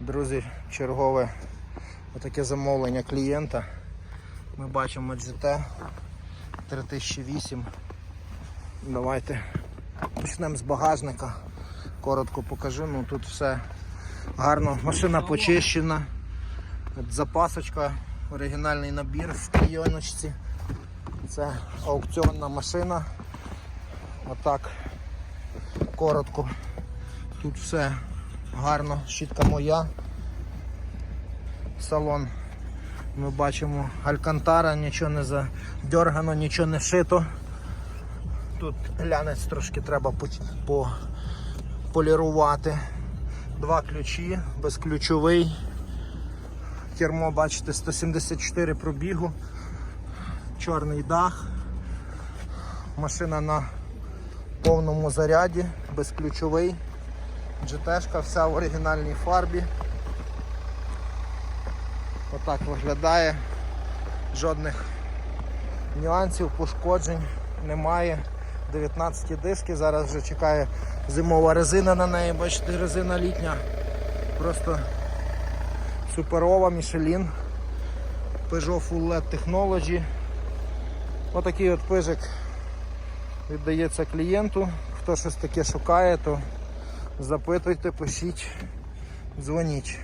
Друзі, чергове отаке замовлення клієнта. Ми бачимо GT 3008. Давайте почнемо з багажника. Коротко покажу. Ну тут все гарно. Машина почищена. Запасочка, оригінальний набір в клійоночці. Це аукціонна машина. Отак. Коротко. Тут все гарно, щітка моя. Салон. Ми бачимо алькантара, нічого не задергано, нічого не шито. Тут глянець трошки треба по, по, полірувати. Два ключі, безключовий. Кермо, бачите, 174 пробігу, чорний дах. Машина на повному заряді, безключовий. GT-шка вся в оригінальній фарбі. Отак виглядає. Жодних нюансів, пошкоджень немає. 19 диски, зараз вже чекає зимова резина на неї, бачите, резина літня. Просто суперова Michelin. Peugeot Full LED Technology. Отакий от пижик віддається клієнту. Хто щось таке шукає, то запитуйте, пишіть, дзвоніть.